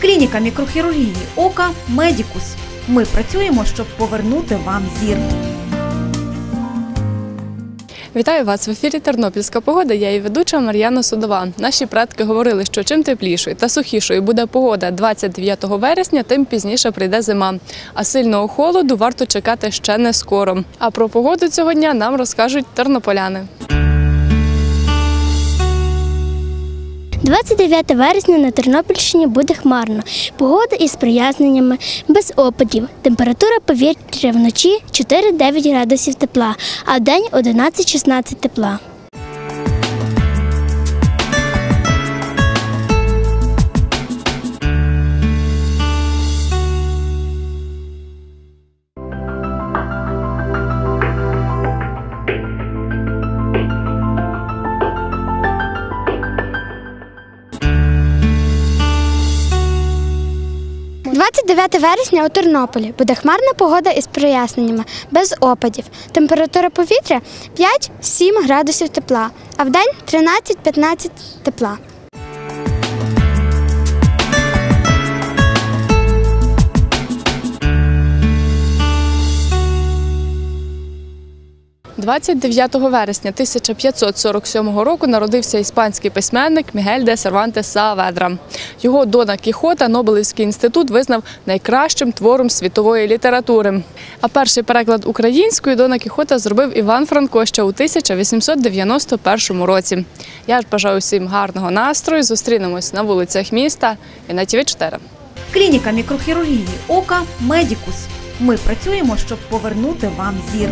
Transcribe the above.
Клініка мікрохірургії ока Медікус. Ми працюємо, щоб повернути вам зір. Вітаю вас в ефірі Тернопільська погода. Я і ведуча Мар'яна Судова. Наші предки говорили, що чим теплішою та сухішою буде погода 29 вересня, тим пізніше прийде зима. А сильного холоду варто чекати ще не скоро. А про погоду цього дня нам розкажуть тернополяни. 29 вересня на Тернопільщині буде хмарно. Погода із приязненнями, без опадів. Температура повітря вночі 4-9 градусів тепла, а в день 11-16 тепла. – 29 вересня у Тернополі буде хмарна погода із проясненнями, без опадів. Температура повітря 5-7 градусів тепла, а в день 13-15 тепла. – 29 вересня 1547 року народився іспанський письменник Мігель де Сервантес Сааведра. Його Дона Кіхота Нобелівський інститут визнав найкращим твором світової літератури. А перший переклад українською Дона Кіхота зробив Іван Франко ще у 1891 році. Я ж бажаю всім гарного настрою. Зустрінемось на вулицях міста і на ТВ 4 Клініка мікрохірургії ока Медікус. Ми працюємо, щоб повернути вам зір.